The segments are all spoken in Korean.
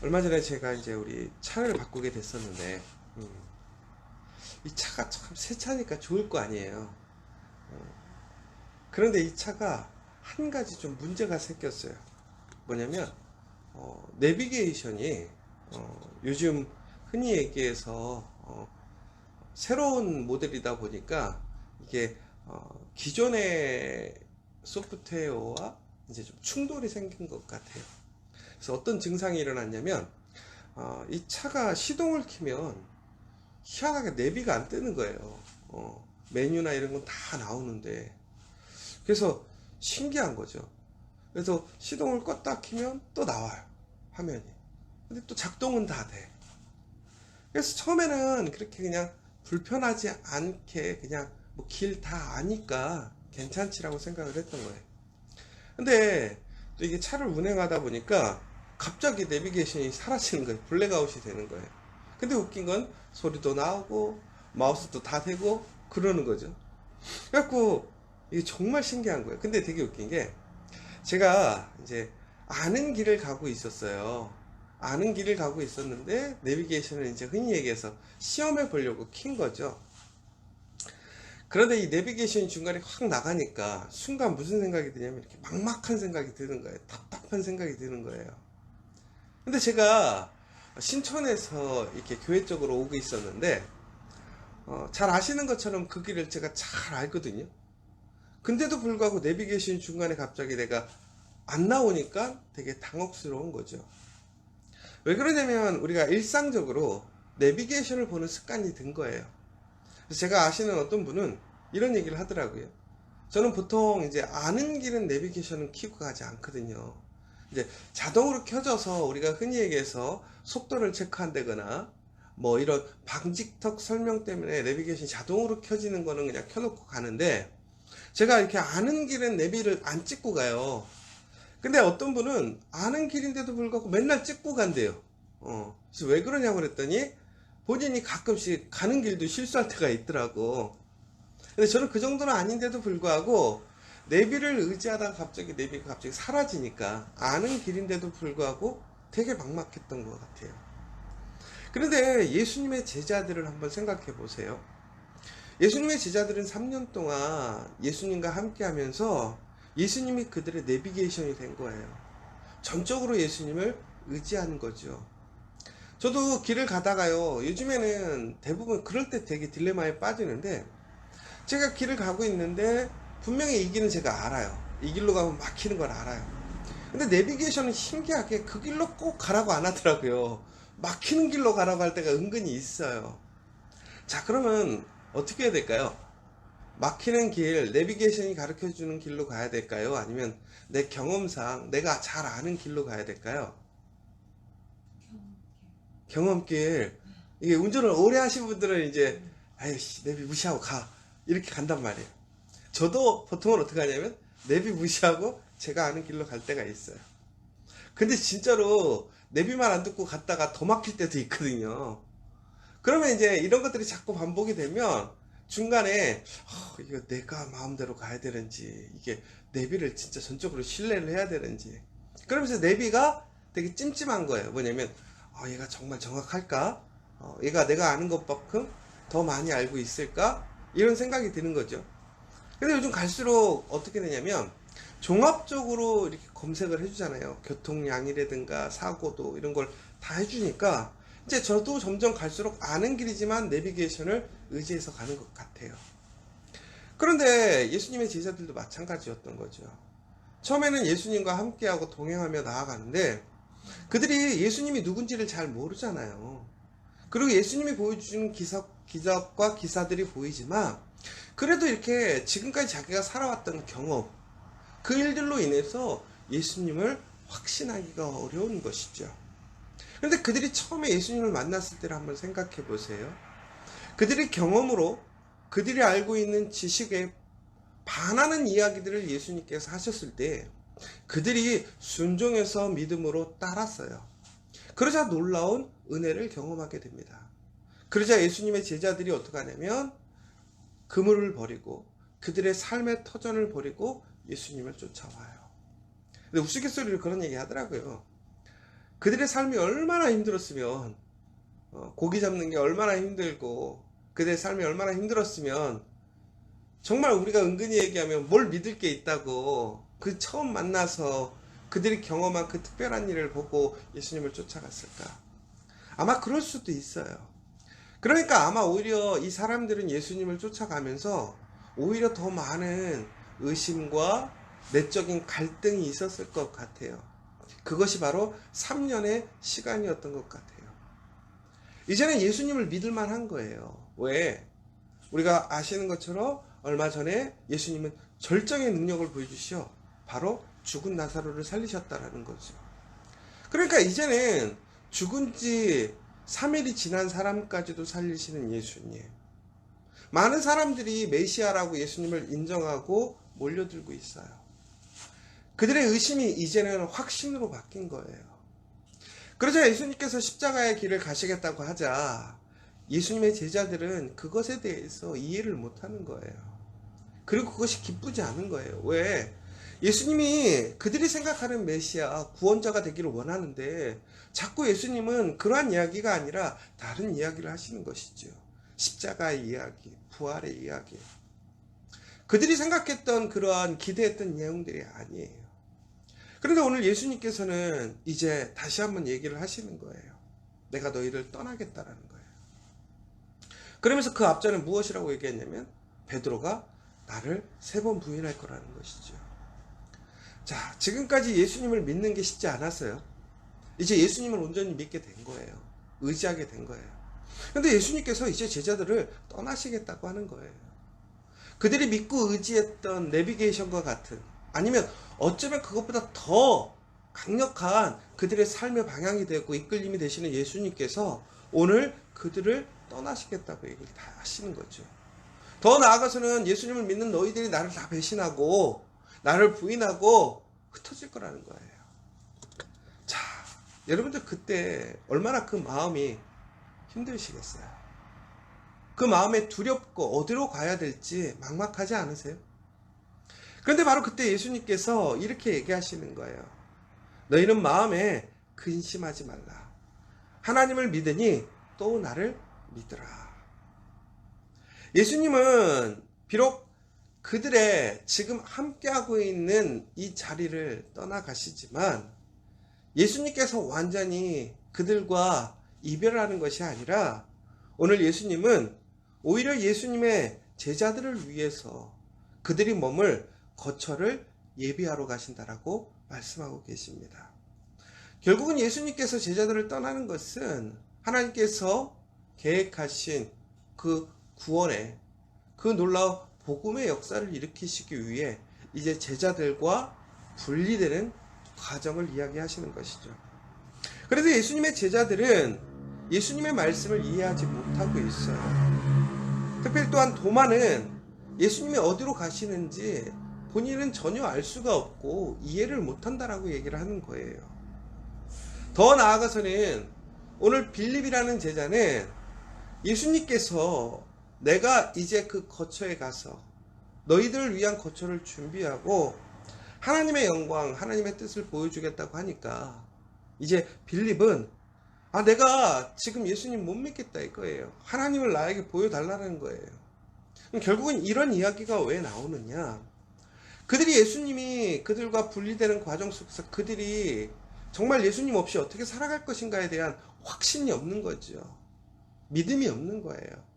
얼마 전에 제가 이제 우리 차를 바꾸게 됐었는데 음, 이 차가 참 새 차니까 좋을 거 아니에요. 어, 그런데 이 차가 한 가지 좀 문제가 생겼어요. 뭐냐면 어, 내비게이션이 어, 요즘 흔히 얘기해서 어, 새로운 모델이다 보니까 이게 어, 기존의 소프트웨어와 이제 좀 충돌이 생긴 것 같아요. 그래서 어떤 증상이 일어났냐면 어, 이 차가 시동을 키면 희한하게 내비가 안 뜨는 거예요. 어, 메뉴나 이런 건 다 나오는데 그래서 신기한 거죠. 그래서 시동을 껐다 키면 또 나와요. 화면이. 근데 또 작동은 다 돼. 그래서 처음에는 그렇게 그냥 불편하지 않게 그냥 뭐 길 다 아니까 괜찮지라고 생각을 했던 거예요. 근데 또 이게 차를 운행하다 보니까 갑자기 내비게이션이 사라지는 거예요. 블랙아웃이 되는 거예요. 근데 웃긴 건 소리도 나오고 마우스도 다 되고 그러는 거죠. 그래갖고 이게 정말 신기한 거예요. 근데 되게 웃긴 게 제가 이제 아는 길을 가고 있었어요. 아는 길을 가고 있었는데 내비게이션을 이제 흔히 얘기해서 시험해 보려고 킨 거죠. 그런데 이 내비게이션이 중간에 확 나가니까 순간 무슨 생각이 드냐면 이렇게 막막한 생각이 드는 거예요. 답답한 생각이 드는 거예요. 근데 제가 신촌에서 이렇게 교회 쪽으로 오고 있었는데 어, 잘 아시는 것처럼 그 길을 제가 잘 알거든요. 근데도 불구하고 내비게이션 중간에 갑자기 내가 안 나오니까 되게 당혹스러운 거죠. 왜 그러냐면 우리가 일상적으로 내비게이션을 보는 습관이 든 거예요. 제가 아시는 어떤 분은 이런 얘기를 하더라고요. 저는 보통 이제 아는 길은 내비게이션은 키고 가지 않거든요. 이제 자동으로 켜져서 우리가 흔히 얘기해서 속도를 체크한다거나 뭐 이런 방직턱 설명 때문에 내비게이션이 자동으로 켜지는 거는 그냥 켜놓고 가는데 제가 이렇게 아는 길은 내비를 안 찍고 가요. 근데 어떤 분은 아는 길인데도 불구하고 맨날 찍고 간대요. 어. 그래서 왜 그러냐고 그랬더니 본인이 가끔씩 가는 길도 실수할 때가 있더라고. 근데 저는 그 정도는 아닌데도 불구하고 내비를 의지하다가 갑자기 내비가 갑자기 사라지니까 아는 길인데도 불구하고 되게 막막했던 것 같아요. 그런데 예수님의 제자들을 한번 생각해 보세요. 예수님의 제자들은 3년 동안 예수님과 함께 하면서 예수님이 그들의 내비게이션이 된 거예요. 전적으로 예수님을 의지하는 거죠. 저도 길을 가다가요, 요즘에는 대부분 그럴 때 되게 딜레마에 빠지는데, 제가 길을 가고 있는데, 분명히 이 길은 제가 알아요. 이 길로 가면 막히는 걸 알아요. 근데 내비게이션은 신기하게 그 길로 꼭 가라고 안 하더라고요. 막히는 길로 가라고 할 때가 은근히 있어요. 자, 그러면 어떻게 해야 될까요? 막히는 길, 내비게이션이 가르쳐 주는 길로 가야 될까요? 아니면 내 경험상 내가 잘 아는 길로 가야 될까요? 경험길. 이게 운전을 오래 하신 분들은 이제, 아이씨, 내비 무시하고 가. 이렇게 간단 말이에요. 저도 보통은 어떻게 하냐면, 내비 무시하고 제가 아는 길로 갈 때가 있어요. 근데 진짜로 내비만 안 듣고 갔다가 더 막힐 때도 있거든요. 그러면 이제 이런 것들이 자꾸 반복이 되면 중간에 어, 이거 내가 마음대로 가야 되는지 이게 내비를 진짜 전적으로 신뢰를 해야 되는지 그러면서 내비가 되게 찜찜한 거예요. 뭐냐면 어, 얘가 정말 정확할까? 어, 얘가 내가 아는 것만큼 더 많이 알고 있을까? 이런 생각이 드는 거죠. 근데 요즘 갈수록 어떻게 되냐면 종합적으로 이렇게 검색을 해주잖아요. 교통량이라든가 사고도 이런 걸 다 해주니까 이제 저도 점점 갈수록 아는 길이지만 내비게이션을 의지해서 가는 것 같아요. 그런데 예수님의 제자들도 마찬가지였던 거죠. 처음에는 예수님과 함께하고 동행하며 나아가는데 그들이 예수님이 누군지를 잘 모르잖아요. 그리고 예수님이 보여주는 기적, 기적과 기사들이 보이지만 그래도 이렇게 지금까지 자기가 살아왔던 경험, 그 일들로 인해서 예수님을 확신하기가 어려운 것이죠. 그런데 그들이 처음에 예수님을 만났을 때를 한번 생각해 보세요. 그들의 경험으로 그들이 알고 있는 지식에 반하는 이야기들을 예수님께서 하셨을 때 그들이 순종해서 믿음으로 따랐어요. 그러자 놀라운 은혜를 경험하게 됩니다. 그러자 예수님의 제자들이 어떻게 하냐면 그물을 버리고 그들의 삶의 터전을 버리고 예수님을 쫓아와요. 근데 우스갯소리로 그런 얘기 하더라고요. 그들의 삶이 얼마나 힘들었으면 어, 고기 잡는 게 얼마나 힘들고 그들의 삶이 얼마나 힘들었으면 정말 우리가 은근히 얘기하면 뭘 믿을 게 있다고 그 처음 만나서 그들이 경험한 그 특별한 일을 보고 예수님을 쫓아갔을까? 아마 그럴 수도 있어요. 그러니까 아마 오히려 이 사람들은 예수님을 쫓아가면서 오히려 더 많은 의심과 내적인 갈등이 있었을 것 같아요. 그것이 바로 3년의 시간이었던 것 같아요. 이제는 예수님을 믿을 만 한 거예요. 왜? 우리가 아시는 것처럼 얼마 전에 예수님은 절정의 능력을 보여주시어 바로 죽은 나사로를 살리셨다라는 거죠. 그러니까 이제는 죽은 지 3일이 지난 사람까지도 살리시는 예수님. 많은 사람들이 메시아라고 예수님을 인정하고 몰려들고 있어요. 그들의 의심이 이제는 확신으로 바뀐 거예요. 그러자 예수님께서 십자가의 길을 가시겠다고 하자 예수님의 제자들은 그것에 대해서 이해를 못하는 거예요. 그리고 그것이 기쁘지 않은 거예요. 왜? 예수님이 그들이 생각하는 메시아, 구원자가 되기를 원하는데 자꾸 예수님은 그러한 이야기가 아니라 다른 이야기를 하시는 것이죠. 십자가의 이야기, 부활의 이야기. 그들이 생각했던 그러한 기대했던 내용들이 아니에요. 그런데 오늘 예수님께서는 이제 다시 한번 얘기를 하시는 거예요. 내가 너희를 떠나겠다라는 거예요. 그러면서 그 앞전에 무엇이라고 얘기했냐면 베드로가 나를 세 번 부인할 거라는 것이죠. 자, 지금까지 예수님을 믿는 게 쉽지 않았어요. 이제 예수님을 온전히 믿게 된 거예요. 의지하게 된 거예요. 근데 예수님께서 이제 제자들을 떠나시겠다고 하는 거예요. 그들이 믿고 의지했던 내비게이션과 같은 아니면 어쩌면 그것보다 더 강력한 그들의 삶의 방향이 되고 이끌림이 되시는 예수님께서 오늘 그들을 떠나시겠다고 얘기를 다 하시는 거죠. 더 나아가서는 예수님을 믿는 너희들이 나를 다 배신하고 나를 부인하고 흩어질 거라는 거예요. 자, 여러분들 그때 얼마나 그 마음이 힘드시겠어요? 그 마음에 두렵고 어디로 가야 될지 막막하지 않으세요? 그런데 바로 그때 예수님께서 이렇게 얘기하시는 거예요. 너희는 마음에 근심하지 말라. 하나님을 믿으니 또 나를 믿으라. 예수님은 비록 그들의 지금 함께하고 있는 이 자리를 떠나가시지만 예수님께서 완전히 그들과 이별하는 것이 아니라 오늘 예수님은 오히려 예수님의 제자들을 위해서 그들이 머물 거처를 예비하러 가신다라고 말씀하고 계십니다. 결국은 예수님께서 제자들을 떠나는 것은 하나님께서 계획하신 그 구원의 그 놀라운 복음의 역사를 일으키시기 위해 이제 제자들과 분리되는 과정을 이야기하시는 것이죠. 그래서 예수님의 제자들은 예수님의 말씀을 이해하지 못하고 있어요. 특별히 또한 도마는 예수님이 어디로 가시는지 본인은 전혀 알 수가 없고 이해를 못한다라고 얘기를 하는 거예요. 더 나아가서는 오늘 빌립이라는 제자는 예수님께서 내가 이제 그 거처에 가서 너희들을 위한 거처를 준비하고 하나님의 영광, 하나님의 뜻을 보여주겠다고 하니까 이제 빌립은 아 내가 지금 예수님 못 믿겠다 이거예요. 하나님을 나에게 보여달라는 거예요. 결국은 이런 이야기가 왜 나오느냐? 그들이 예수님이 그들과 분리되는 과정 속에서 그들이 정말 예수님 없이 어떻게 살아갈 것인가에 대한 확신이 없는 거죠. 믿음이 없는 거예요.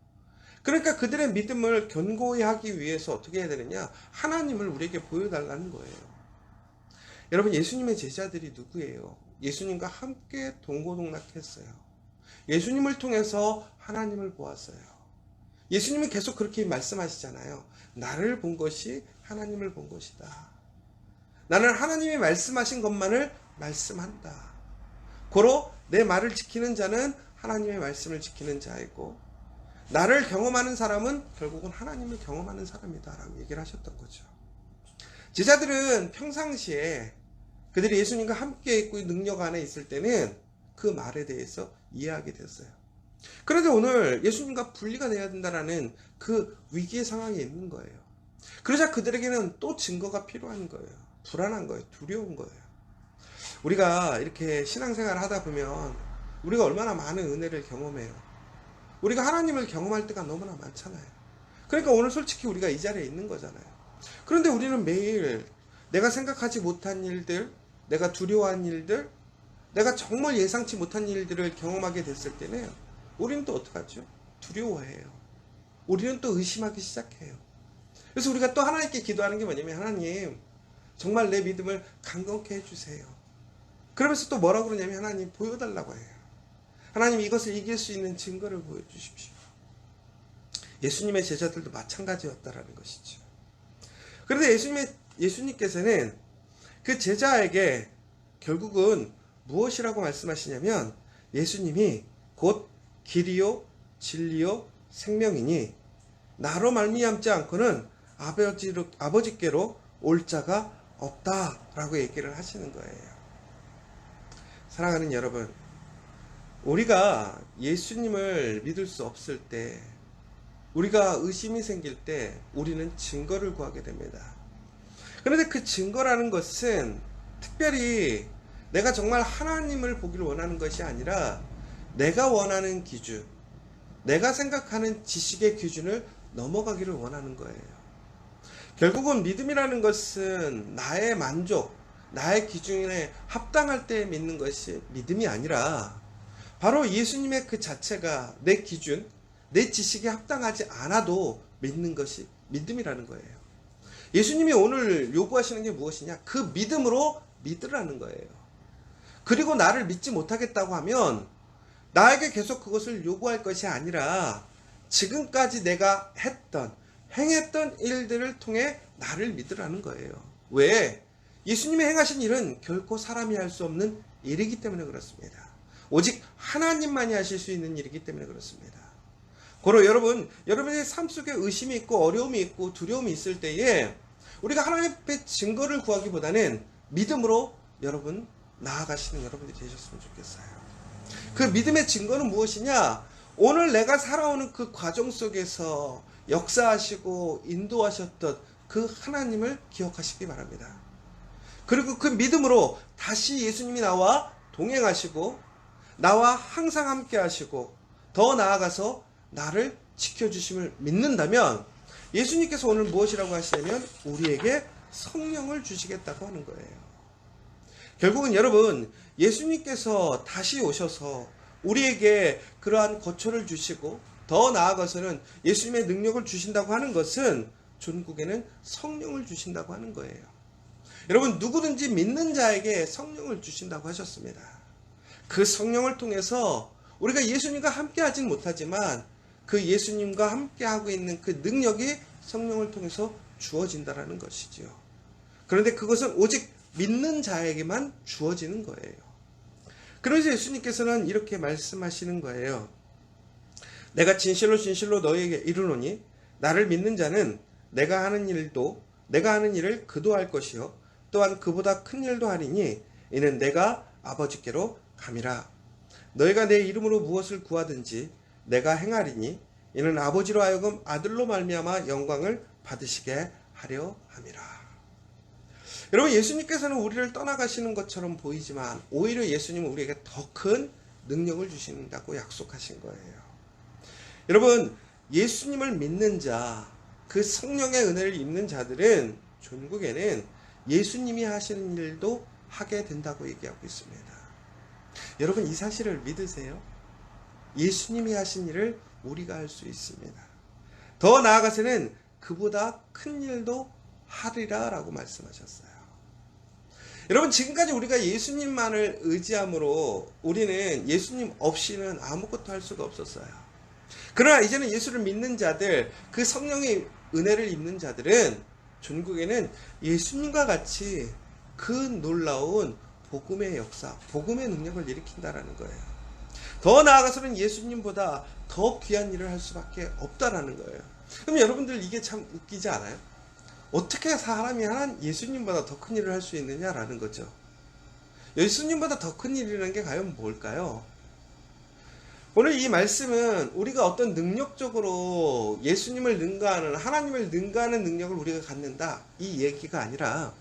그러니까 그들의 믿음을 견고히 하기 위해서 어떻게 해야 되느냐? 하나님을 우리에게 보여달라는 거예요. 여러분, 예수님의 제자들이 누구예요? 예수님과 함께 동고동락했어요. 예수님을 통해서 하나님을 보았어요. 예수님은 계속 그렇게 말씀하시잖아요. 나를 본 것이 하나님을 본 것이다. 나는 하나님이 말씀하신 것만을 말씀한다. 고로 내 말을 지키는 자는 하나님의 말씀을 지키는 자이고 나를 경험하는 사람은 결국은 하나님을 경험하는 사람이다 라고 얘기를 하셨던 거죠. 제자들은 평상시에 그들이 예수님과 함께 있고 능력 안에 있을 때는 그 말에 대해서 이해하게 됐어요. 그런데 오늘 예수님과 분리가 돼야 된다라는 그 위기의 상황에 있는 거예요. 그러자 그들에게는 또 증거가 필요한 거예요. 불안한 거예요. 두려운 거예요. 우리가 이렇게 신앙생활을 하다 보면 우리가 얼마나 많은 은혜를 경험해요. 우리가 하나님을 경험할 때가 너무나 많잖아요. 그러니까 오늘 솔직히 우리가 이 자리에 있는 거잖아요. 그런데 우리는 매일 내가 생각하지 못한 일들, 내가 두려워한 일들, 내가 정말 예상치 못한 일들을 경험하게 됐을 때는 우리는 또 어떡하죠? 두려워해요. 우리는 또 의심하기 시작해요. 그래서 우리가 또 하나님께 기도하는 게 뭐냐면 하나님 정말 내 믿음을 강건케 해주세요. 그러면서 또 뭐라고 그러냐면 하나님 보여달라고 해요. 하나님 이것을 이길 수 있는 증거를 보여주십시오. 예수님의 제자들도 마찬가지였다라는 것이죠. 그런데 예수님의 예수님께서는 그 제자에게 결국은 무엇이라고 말씀하시냐면 예수님이 곧 길이요 진리요 생명이니 나로 말미암지 않고는 아버지로, 아버지께로 올 자가 없다라고 얘기를 하시는 거예요. 사랑하는 여러분, 우리가 예수님을 믿을 수 없을 때, 우리가 의심이 생길 때, 우리는 증거를 구하게 됩니다. 그런데 그 증거라는 것은 특별히 내가 정말 하나님을 보기를 원하는 것이 아니라 내가 원하는 기준, 내가 생각하는 지식의 기준을 넘어가기를 원하는 거예요. 결국은 믿음이라는 것은 나의 만족, 나의 기준에 합당할 때 믿는 것이 믿음이 아니라 바로 예수님의 그 자체가 내 기준, 내 지식에 합당하지 않아도 믿는 것이 믿음이라는 거예요. 예수님이 오늘 요구하시는 게 무엇이냐? 그 믿음으로 믿으라는 거예요. 그리고 나를 믿지 못하겠다고 하면 나에게 계속 그것을 요구할 것이 아니라 지금까지 내가 했던 행했던 일들을 통해 나를 믿으라는 거예요. 왜? 예수님이 행하신 일은 결코 사람이 할 수 없는 일이기 때문에 그렇습니다. 오직 하나님만이 하실 수 있는 일이기 때문에 그렇습니다. 고로 여러분, 여러분의 삶 속에 의심이 있고 어려움이 있고 두려움이 있을 때에 우리가 하나님 앞에 증거를 구하기보다는 믿음으로 여러분 나아가시는 여러분들이 되셨으면 좋겠어요. 그 믿음의 증거는 무엇이냐? 오늘 내가 살아오는 그 과정 속에서 역사하시고 인도하셨던 그 하나님을 기억하시기 바랍니다. 그리고 그 믿음으로 다시 예수님이 나와 동행하시고 나와 항상 함께 하시고 더 나아가서 나를 지켜주심을 믿는다면 예수님께서 오늘 무엇이라고 하시냐면 우리에게 성령을 주시겠다고 하는 거예요. 결국은 여러분 예수님께서 다시 오셔서 우리에게 그러한 거처를 주시고 더 나아가서는 예수님의 능력을 주신다고 하는 것은 전국에는 성령을 주신다고 하는 거예요. 여러분 누구든지 믿는 자에게 성령을 주신다고 하셨습니다. 그 성령을 통해서 우리가 예수님과 함께 하진 못하지만 그 예수님과 함께 하고 있는 그 능력이 성령을 통해서 주어진다라는 것이지요. 그런데 그것은 오직 믿는 자에게만 주어지는 거예요. 그래서 예수님께서는 이렇게 말씀하시는 거예요. 내가 진실로 진실로 너희에게 이르노니 나를 믿는 자는 내가 하는 일도 내가 하는 일을 그도 할 것이요 또한 그보다 큰 일도 하리니 이는 내가 아버지께로 감이라 너희가 내 이름으로 무엇을 구하든지 내가 행하리니 이는 아버지로 하여금 아들로 말미암아 영광을 받으시게 하려 함이라. 여러분 예수님께서는 우리를 떠나가시는 것처럼 보이지만 오히려 예수님은 우리에게 더 큰 능력을 주신다고 약속하신 거예요. 여러분 예수님을 믿는 자, 그 성령의 은혜를 입는 자들은 전국에는 예수님이 하시는 일도 하게 된다고 얘기하고 있습니다. 여러분 이 사실을 믿으세요? 예수님이 하신 일을 우리가 할 수 있습니다. 더 나아가서는 그보다 큰 일도 하리라 라고 말씀하셨어요. 여러분, 지금까지 우리가 예수님만을 의지함으로 우리는 예수님 없이는 아무것도 할 수가 없었어요. 그러나 이제는 예수를 믿는 자들, 그 성령의 은혜를 입는 자들은 전국에는 예수님과 같이 그 놀라운 복음의 역사, 복음의 능력을 일으킨다라는 거예요. 더 나아가서는 예수님보다 더 귀한 일을 할 수밖에 없다라는 거예요. 그럼 여러분들 이게 참 웃기지 않아요? 어떻게 사람이 하나 예수님보다 더 큰 일을 할 수 있느냐라는 거죠. 예수님보다 더 큰 일이라는 게 과연 뭘까요? 오늘 이 말씀은 우리가 어떤 능력적으로 예수님을 능가하는 하나님을 능가하는 능력을 우리가 갖는다 이 얘기가 아니라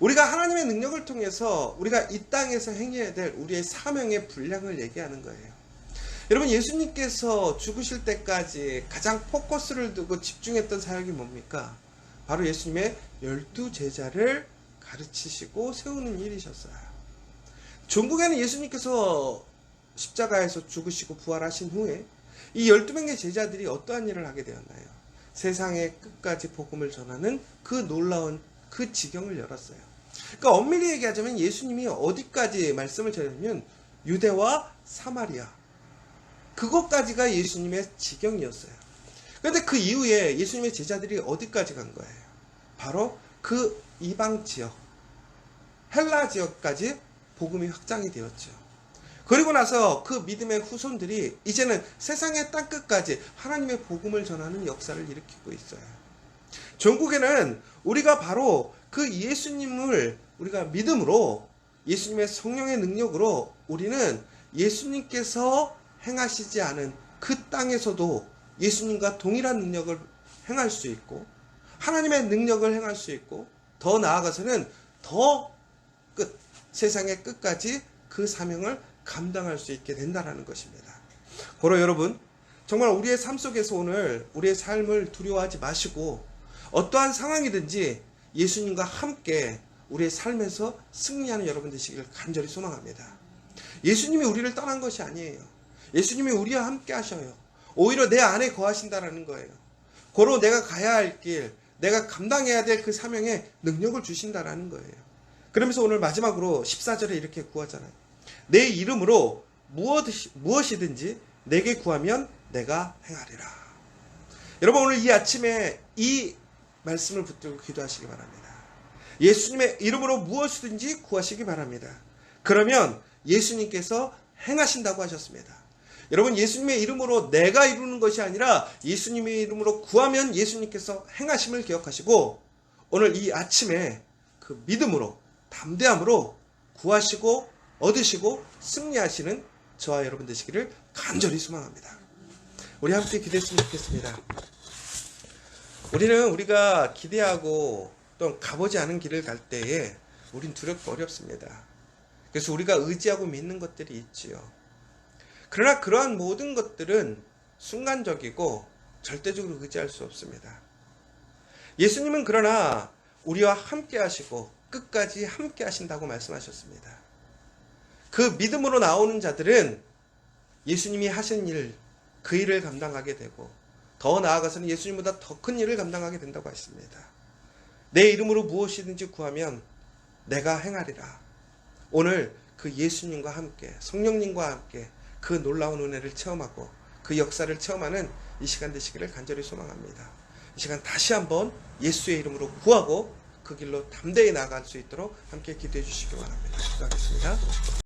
우리가 하나님의 능력을 통해서 우리가 이 땅에서 행해야 될 우리의 사명의 분량을 얘기하는 거예요. 여러분 예수님께서 죽으실 때까지 가장 포커스를 두고 집중했던 사역이 뭡니까? 바로 예수님의 열두 제자를 가르치시고 세우는 일이셨어요. 종국에는 예수님께서 십자가에서 죽으시고 부활하신 후에 이 12명의 제자들이 어떠한 일을 하게 되었나요? 세상의 끝까지 복음을 전하는 그 놀라운 그 지경을 열었어요. 그러니까 엄밀히 얘기하자면 예수님이 어디까지 말씀을 전하냐면 유대와 사마리아 그것까지가 예수님의 지경이었어요. 그런데 그 이후에 예수님의 제자들이 어디까지 간 거예요? 바로 그 이방 지역, 헬라 지역까지 복음이 확장이 되었죠. 그리고 나서 그 믿음의 후손들이 이제는 세상의 땅끝까지 하나님의 복음을 전하는 역사를 일으키고 있어요. 전국에는 우리가 바로 그 예수님을 우리가 믿음으로 예수님의 성령의 능력으로 우리는 예수님께서 행하시지 않은 그 땅에서도 예수님과 동일한 능력을 행할 수 있고 하나님의 능력을 행할 수 있고 더 나아가서는 더 끝, 세상의 끝까지 그 사명을 감당할 수 있게 된다라는 것입니다. 고로 여러분, 정말 우리의 삶 속에서 오늘 우리의 삶을 두려워하지 마시고 어떠한 상황이든지 예수님과 함께 우리의 삶에서 승리하는 여러분 되시기를 간절히 소망합니다. 예수님이 우리를 떠난 것이 아니에요. 예수님이 우리와 함께 하셔요. 오히려 내 안에 거하신다라는 거예요. 고로 내가 가야 할 길, 내가 감당해야 될 그 사명에 능력을 주신다라는 거예요. 그러면서 오늘 마지막으로 14절에 이렇게 구하잖아요. 내 이름으로 무엇이, 무엇이든지 내게 구하면 내가 행하리라. 여러분 오늘 이 아침에 이 말씀을 붙들고 기도하시기 바랍니다. 예수님의 이름으로 무엇이든지 구하시기 바랍니다. 그러면 예수님께서 행하신다고 하셨습니다. 여러분 예수님의 이름으로 내가 이루는 것이 아니라 예수님의 이름으로 구하면 예수님께서 행하심을 기억하시고 오늘 이 아침에 그 믿음으로 담대함으로 구하시고 얻으시고 승리하시는 저와 여러분 되시기를 간절히 소망합니다. 우리 함께 기도했으면 좋겠습니다. 우리는 우리가 기대하고 또 가보지 않은 길을 갈 때에 우린 두렵고 어렵습니다. 그래서 우리가 의지하고 믿는 것들이 있지요. 그러나 그러한 모든 것들은 순간적이고 절대적으로 의지할 수 없습니다. 예수님은 그러나 우리와 함께 하시고 끝까지 함께 하신다고 말씀하셨습니다. 그 믿음으로 나오는 자들은 예수님이 하신 일, 그 일을 감당하게 되고 더 나아가서는 예수님보다 더 큰 일을 감당하게 된다고 했습니다. 내 이름으로 무엇이든지 구하면 내가 행하리라. 오늘 그 예수님과 함께 성령님과 함께 그 놀라운 은혜를 체험하고 그 역사를 체험하는 이 시간 되시기를 간절히 소망합니다. 이 시간 다시 한번 예수의 이름으로 구하고 그 길로 담대히 나아갈 수 있도록 함께 기도해 주시기 바랍니다. 기도하겠습니다.